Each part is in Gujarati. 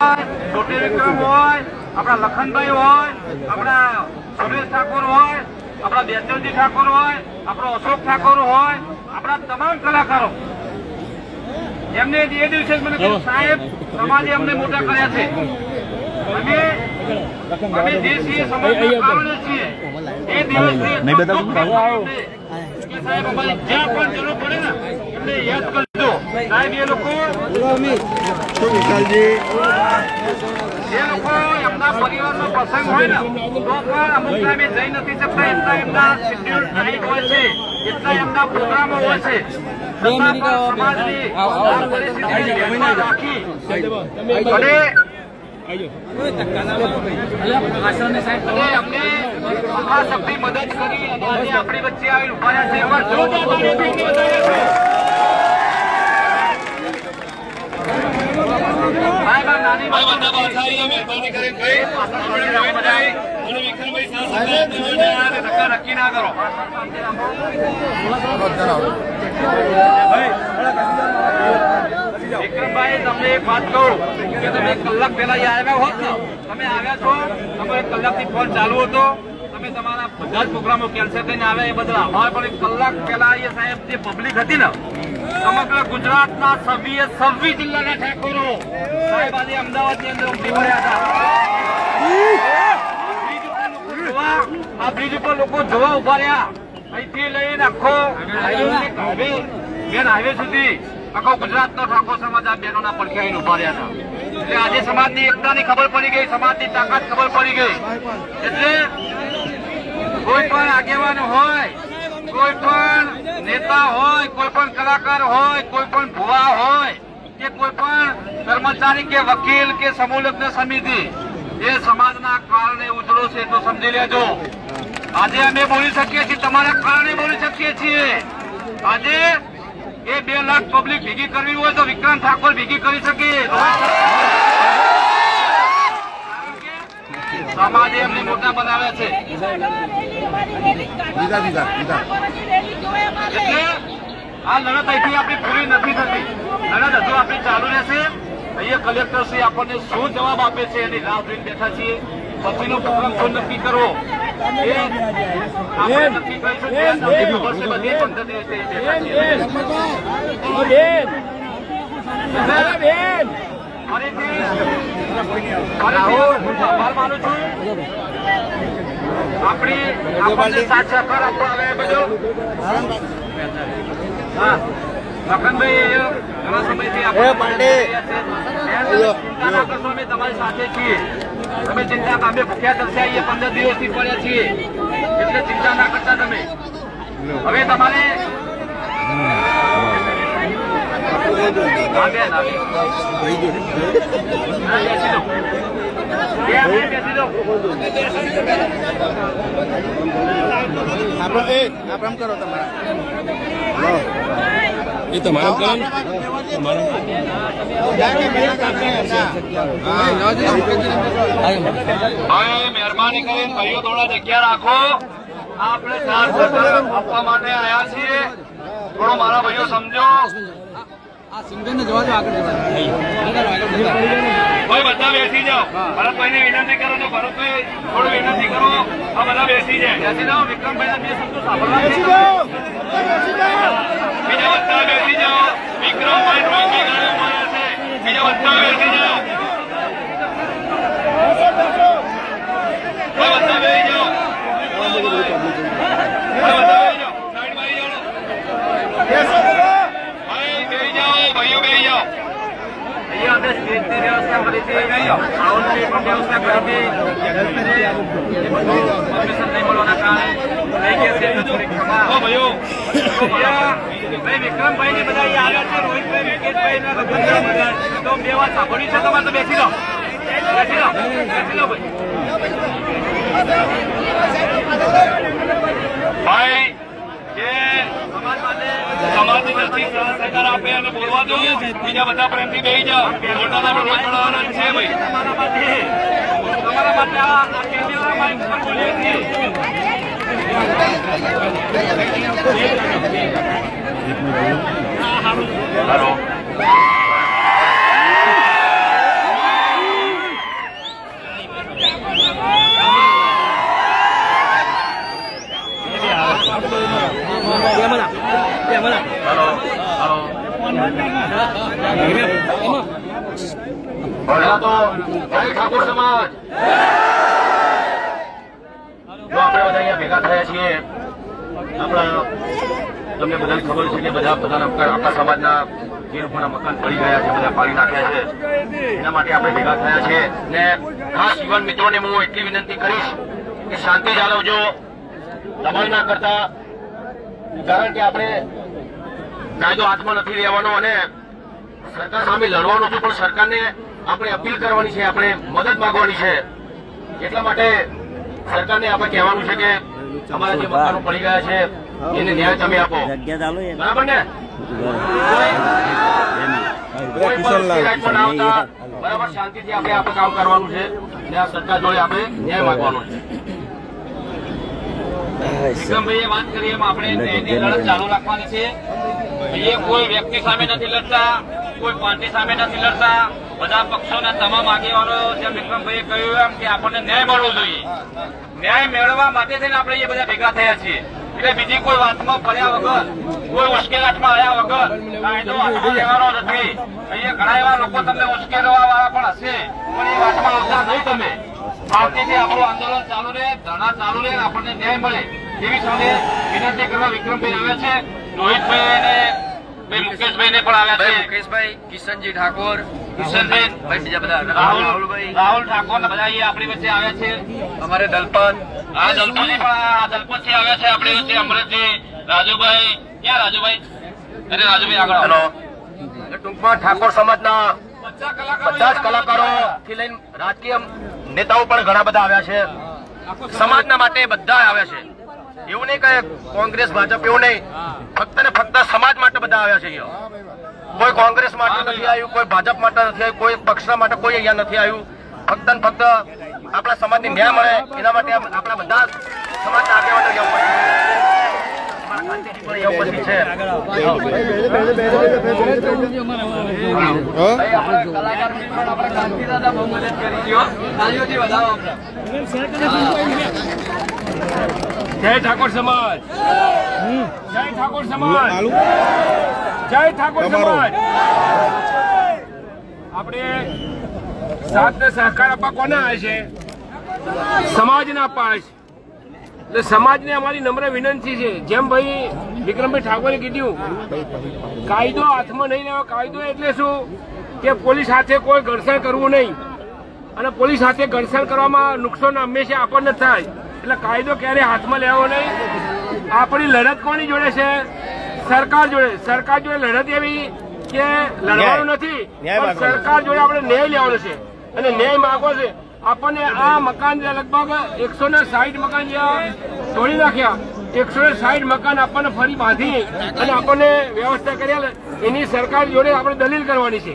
છોટી વિક્રમ હોય આપણા લખનભાઈ હોય આપણા સુરેશ ઠાકોર હોય આપણા બેચરજી ઠાકોર હોય આપણો અશોક ઠાકોર હોય આપણા તમામ કલાકારો. એમને એ દિવસે મને સાહેબ સમાજે અમને મોટા કર્યા છે. અમે અમે જે છીએ સમાજના છીએ. એ દિવસથી સાહેબ અમારી જ્યાં પણ જરૂર પડે ને એમને યાદ સાહેબ એ લોકો જે લોકો એમના પરિવારનો પ્રસંગ હોય ને તો પણ અમુક ટાઈમે જઈ નથી શકતા એટલા એમના શેડ્યુલ હોય છે એટલા એમના પ્રોગ્રામો હોય છે. સમાજની પરિસ્થિતિને રાખી. અને આપણી વચ્ચે આવી ઊભા છે એવા જોરદાર તાળીઓથી એમને વધાવ્યા છે. સાહેબ, આ નાની ધક્કા નક્કી ના કરો વિક્રમભાઈ, તમને એક વાત કહું કે તમે કલાક પહેલા આવ્યા હોત ને આવ્યા છો તમે એક કલાકથી ફોન ચાલુ હતો, તમે તમારા બધા જ પ્રોગ્રામો કેન્સલ કરીને આવ્યા, એ બદલ આભાર. પણ એક કલાક પહેલા એ સાહેબ જે પબ્લિક હતી ને સમગ્ર ગુજરાતના સભ્ય સવ્વીસ જિલ્લાના ઠાકોરો. સાહેબ, આજે અમદાવાદની અંદર ઉમટી પડ્યા હતા. આ બ્રિજ ઉપર લોકો જોવા ઊભા રહ્યા. અહીંથી લઈને આખો હાઈવે મેન હાઈવે સુધી આખો ગુજરાતનો ઠાકોર સમાજ આ બહેનોના પડખે ઊભા રહ્યા હતા. એટલે આજે સમાજની એકતાની ખબર પડી ગઈ, સમાજની તાકાત ખબર પડી ગઈ. એટલે કોઈ પણ આગેવાન હોય, કોઈ પણ નેતા હોય, કોઈ પણ કલાકાર હોય, કોઈ પણ ભુવા હોય, કે કોઈ પણ કર્મચારી કે વકીલ કે સમૂહ સમિતિ, એ સમાજના કારણે ઉજળો છે તો સમજી લેજો. આજે અમે બોલી શકીએ છીએ, તમારા કારણે બોલી શકીએ છીએ. આજે એ બે લાખ પબ્લિક ભેગી કરવી હોય તો વિક્રાંત ઠાકોર ભેગી કરી શકે. સમાજે એમને મોટા બનાવ્યા છે. એટલે આ લડત અહીંથી આપણી પૂરી નથી થતી. લડત હજુ આપણી ચાલુ રહેશે. અહીંયા કલેક્ટર શ્રી આપણને શું જવાબ આપે છે એની રાહ જોઈને બેઠા છીએ. પછીનો પ્રોગ્રામ શું નક્કી કરવો? એ આપણે નક્કી કરીશું બધી પદ્ધતિ રીતે ફરીથી આભાર માનું છું. આપણી આપણને સાથ સહકાર આપવા આવે બધો હા. મકનભાઈ ઘણા સમયથી આપણે તમારી સાથે છીએ. તમે ચિંતા અમે ભૂખ્યા આવીએ પંદર દિવસથી પડ્યા છીએ. એટલે ચિંતા ના કરતા તમે. હવે તમારે ના બેન, આપણે એ આપણે કરો તમારા. એ તમારા કરો મહેરબાની કરીને ભાઈઓ થોડા જગ્યા રાખો. આપણે ચાર સહકાર આપવા માટે આવ્યા છીએ. થોડો મારા ભાઈઓ સમજો. ભાઈ બધા બેસી જાઓ. ભરતભાઈને વિનંતી કરો તો ભરતભાઈ થોડું વિનંતી કરો. આ બધા બેસી જાય. બેસી જાઓ વિક્રમભાઈ બે શબ્દો સાંભળવા બીજા બધા બેસી જાઓ. વિક્રમભાઈ રોહિતભાઈ ગાડી છે. બીજા બધા બેસી જાઓ. ભાઈ બધા બેસી જાઓ ભાઈ બધા બેસી જાઓ સાઈડમાં આવી જાઓ ભાઈ બેસી જાઓ ભાઈઓ બેસી જાઓ અહીંયા આપણે સ્ટેજની પણ વ્યવસ્થા કરી બધું પરમિશન નહીં મળવાના કારણે થઈ ગયા છે થોડીક ભાઈ વિક્રમભાઈ બધા આવ્યા છે રોહિતભાઈ વિકેટભાઈ ને બધા તો બે વાત સાંભળવી છે તમારે તો બેસી રહો બેસી રહો બેસી ભાઈ ભાઈ જે સમાજ માટે સમાજની દ્રષ્ટિ સહકાર આપે અને બોલવા દો. બીજા બધા પ્રેમથી બેસી જાઓ. મોટા નાનો રોજ મળવાના છે ભાઈ. તમારા માટે આ કેમેરા માઇક પર બોલીએ છીએ. હેલો. પહેલા બધા ભેગા થયા છીએ, આપણા તમને બધાને ખબર છે કે બધા બધાના આપણા સમાજના જે લોકોના મકાન પડી ગયા છે, બધા પાડી નાખ્યા છે. એના માટે આપણે ભેગા થયા છે ને ખાસ યુવાન મિત્રોને હું એટલી વિનંતી કરીશ કે શાંતિ જાળવજો. દબાણ ના કરતા, કારણ કે આપણે કાયદો હાથમાં નથી લેવાનો અને સરકાર સામે લડવાનું છે, પણ સરકારને આપણે અપીલ કરવાની છે આપણે મદદ માંગવાની છે. એટલા માટે સરકારને આપણે કહેવાનું છે કે અમારા જે મકાનો પડી ગયા છે એને ન્યાય તમે આપો. બરાબર ને? બરાબર શાંતિથી આપણે આપણે કામ કરવાનું છે અને આ સરકાર જોડે આપણે ન્યાય માંગવાનો છે. વિક્રમભાઈએ વાત કરી એમ આપણે ન્યાયની લડત ચાલુ રાખવાની છે. અહીંયા કોઈ વ્યક્તિ સામે નથી લડતા કોઈ પાર્ટી સામે નથી લડતા. બધા પક્ષોના તમામ આગેવાનો જેમ વિક્રમભાઈએ કહ્યું એમ કે આપણને ન્યાય મળવો જોઈએ. ન્યાય મેળવવા માટે થઈને આપણે એ બધા ભેગા થયા છીએ. એટલે બીજી કોઈ વાતમાં પડ્યા વગર, કોઈ ઉશ્કેરાટમાં આવ્યા વગર કાયદો લેવાનો નથી. અહીંયા ઘણા એવા લોકો તમને ઉશ્કેરવા વાળા પણ હશે, પણ એ વાતમાં આવતા નહીં તમે. શાંતિથી આપણું આંદોલન ચાલુ રહે, ધરણા ચાલુ રહે, આપણને ન્યાય મળે. એવી સૌને વિનંતી કરવા વિક્રમભાઈ આવ્યા છે. રોહિતભાઈ અને ભાઈ મુકેશભાઈ ને પણ આવ્યા છે. મુકેશભાઈ કિશનજી ઠાકોર ભાઈ બીજા બધા રાહુલ રાહુલભાઈ. રાહુલ ઠાકોર બધા અહીંયા આપણી વચ્ચે આવ્યા છે. અમારે દલપત. આ દલપત પણ આ દલપતજી આવ્યા છે આપણી વચ્ચે અમૃતજી રાજુભાઈ ક્યાં રાજુભાઈ? અરે રાજુભાઈ આગળ હેલો. ટૂંકમાં ઠાકોર સમાજના બધા જ કલાકારો થી લઈને રાજકીય નેતાઓ પણ ઘણા બધા આવ્યા છે. સમાજના માટે બધા આવ્યા છે. એવું નહીં કે કોંગ્રેસ, ભાજપ એવું નહીં. ફક્ત ને ફક્ત સમાજ માટે બધા આવ્યા છે કોઈ કોંગ્રેસ માટે નથી આવ્યું, કોઈ ભાજપ માટે નથી આવ્યું, કોઈ પક્ષના માટે કોઈ અહીંયા નથી આવ્યું. ફક્ત ને ફક્ત આપણા સમાજની ન્યાય મળે, એના માટે આપણા બધા સમાજ આગેવાનો જવું ઉપસ્થિત છે. અમારા ગાંધીજી પણ અહીંયા ઉપસ્થિત છે જય ઠાકોર સમાજ. જય ઠાકોર સમાજ. જય ઠાકોર સમાજ. આપણે સાથ સહકાર આપવા કોના આવે છે? સમાજને છે એટલે સમાજને અમારી નમ્ર વિનંતી છે. જેમ ભાઈ વિક્રમભાઈ ઠાકોરે કીધું કાયદો હાથમાં નહીં લેવો કાયદો એટલે શું? કે પોલીસ સાથે કોઈ ઘર્ષણ કરવું નહીં. અને પોલીસ સાથે ઘર્ષણ કરવામાં નુકસાન હંમેશા આપણને થાય. એટલે કાયદો ક્યારે હાથમાં લેવો નહીં? આપણી લડત કોની જોડે છે? સરકાર જોડે. સરકાર જોડે લડત એવી કે લડવાનું નથી સરકાર જોડે આપણે ન્યાય લેવાનો છે. અને ન્યાય માંગવો છે. આપણને આ મકાન લગભગ એકસો ને સાઠ મકાન જે તોડી નાખ્યા એકસો ને સાઠ મકાન આપણને ફરી બાંધી અને આપણને વ્યવસ્થા કર્યા એની સરકાર જોડે આપણે દલીલ કરવાની છે.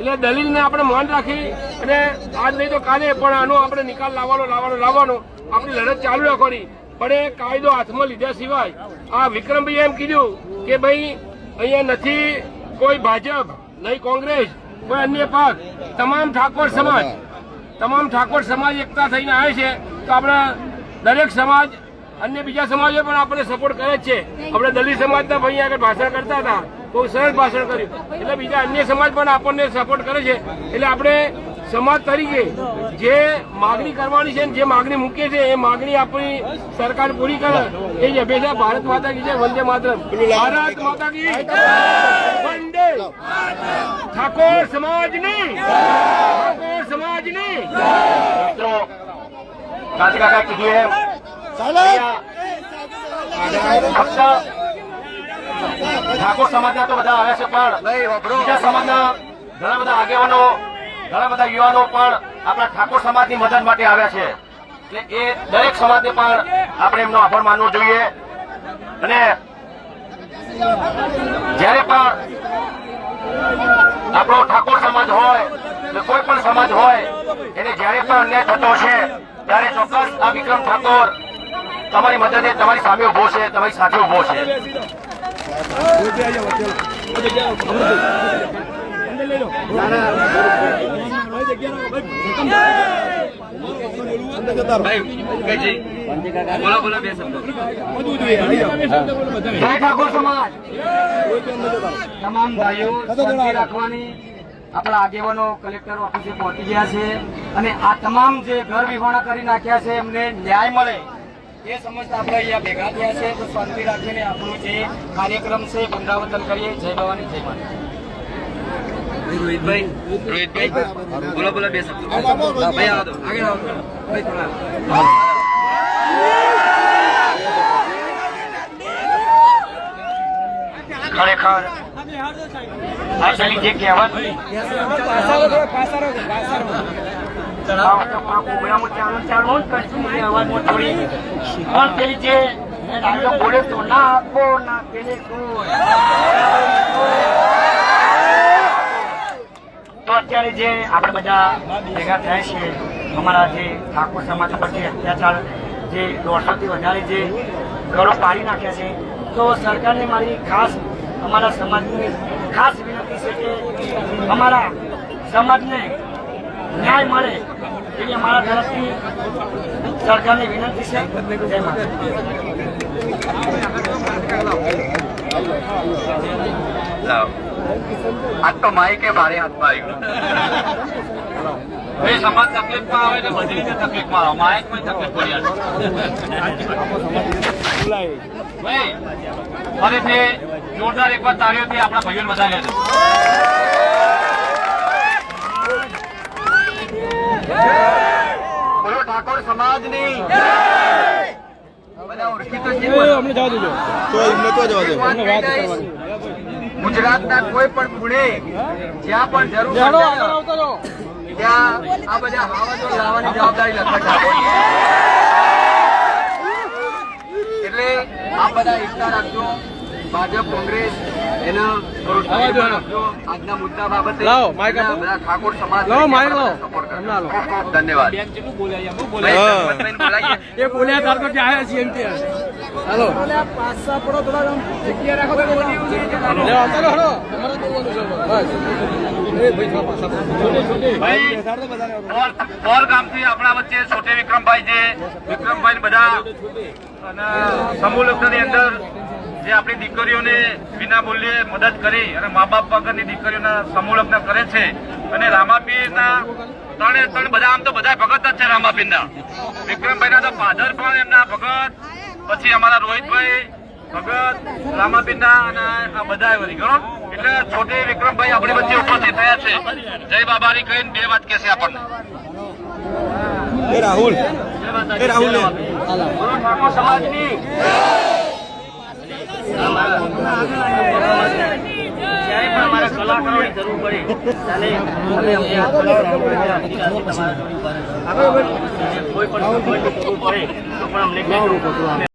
એટલે દલીલને આપણે માન રાખી અને આજ નહીં તો કાલે પણ આનો આપણે નિકાલ લાવવાનો લાવવાનો લાવવાનો. આપણી લડત ચાલુ રાખવાની. પણ એ કાયદો હાથમાં લીધા સિવાય આ વિક્રમભાઈ એમ કીધું કે ભાઈ, અહીંયા નથી કોઈ ભાજપ, નહીં કોંગ્રેસ, કોઈ અન્ય પક્ષ તમામ ઠાકોર સમાજ તમામ ઠાકોર સમાજ એકતા થઈને આવે છે તો આપણે દરેક સમાજ અન્ય બીજા સમાજો પણ આપણને સપોર્ટ કરે જ છે. આપણે દલિત સમાજના ભાઈ આગળ ભાષણ કરતા હતા બહુ સરસ ભાષણ કર્યું. એટલે બીજા અન્ય સમાજ પણ આપણને સપોર્ટ કરે છે. એટલે આપણે સમાજ તરીકે જે માગણી કરવાની છે જે માગણી મૂકીએ છે એ માગણી આપણી સરકાર પૂરી કરે. એ જ અભેષા ભારત માતા કી છે વંદે માતરમ. ભારત માતા કી વંદે ઠાકોર સમાજની મિત્રો કાંતિ કાકા કીધું એમ ઠાકોર સમાજના તો બધા આવે છે પણ બીજા સમાજના ઘણા બધા આગેવાનો ઘણા બધા યુવાનો પણ આપણા ઠાકોર સમાજની મદદ માટે આવ્યા છે. એટલે એ દરેક સમાજને પણ આપણે એમનો આભાર માનવો જોઈએ અને જ્યારે પણ આપણો ઠાકોર સમાજ હોય કોઈ પણ સમાજ હોય, એને જ્યારે પણ અન્યાય થતો છે ત્યારે ચોક્કસ આ વિક્રમ ઠાકોર તમારી મદદે તમારી સામે ઊભો છે, તમારી સાથે ઊભો છે. તમામ ભાઈઓ રાખવાની. આપણા આગેવાનો કલેક્ટર ઓફિસે પહોંચી ગયા છે અને આ તમામ જે ઘર વિહોણા કરી નાખ્યા છે એમને ન્યાય મળે એ સમજતા આપણે અહીંયા ભેગા થયા છે. તો શાંતિ રાખીને આપણો જે કાર્યક્રમ છે પુનરાવર્તન કરીએ. જય ભવાની જય માતા રોહિતભાઈ રોહિતભાઈ બોલો બોલો બે શબ્દો. ભાઈ આવો. આગળ આવો. ભાઈ થોડા ખરેખર actually જે કહેવત પણ પેલી જે બોલે તો ના આપો ના પેલે તો અત્યારે જે આપણે બધા ભેગા થયા છીએ અમારા જે ઠાકોર સમાજ પર જે અત્યાચાર જે દોઢસોથી વધારે જે ઘરો પાડી નાખ્યા છે તો સરકારને મારી ખાસ અમારા સમાજની ખાસ વિનંતી છે કે અમારા સમાજને ન્યાય મળે એવી અમારા તરફથી સરકારને વિનંતી છે. જય આજ તો માઈકે ભારે હાથમાં આવ્યું. એ સમાજ તકલીફમાં આવે ને બધી રીતે તકલીફમાં આવે. માયકમાં તકલીફ પડી આવે ભાઈ ફરીથી જોરદાર એકવાર તાળીઓથી આપણા ભાઈઓને વધારે છે. બોલો ઠાકોર સમાજની. બધા ઓળખી તો છે તો એમને તો જવા દો. ગુજરાતના કોઈ પણ ખૂણે જ્યાં પણ જરૂર ત્યાં આ બધા હાવજો લાવવાની જવાબદારી લખત એટલે આ બધા એકતા રાખજો. ભાજપ કોંગ્રેસ એના આજના મુદ્દા બાબતે બધા ઠાકોર સમાજ ધન્યવાદ. એ બોલ્યા તાર તો છીએ એમ હાલો. આપણા વચ્ચે છોટે વિક્રમભાઈ છે. વિક્રમભાઈ બધા અને સમૂહ લગ્નની અંદર જે આપણી દીકરીઓને વિના મૂલ્યે મદદ કરી અને મા બાપ વગરની દીકરીઓના સમૂહ લગ્ન કરે છે અને રામાપીરના ત્રણે ત્રણ બધા આમ તો બધા ભગત જ છે રામાપીરના. વિક્રમભાઈના તો ફાધર પણ એમના ભગત પછી અમારા રોહિતભાઈ ભગત રામાપીરના અને આ બધા ગણો? એટલે છોટે વિક્રમભાઈ આપણી વચ્ચે ઉપસ્થિત થયા છે. જય બાબાની કહીને બે વાત કહેશે આપણને. રાહુલ. રાહુલ સમાજની. કલાકારોની જરૂર પડે ત્યારે અમે અમને કોઈ પણ જરૂર પડે તો પણ અમને.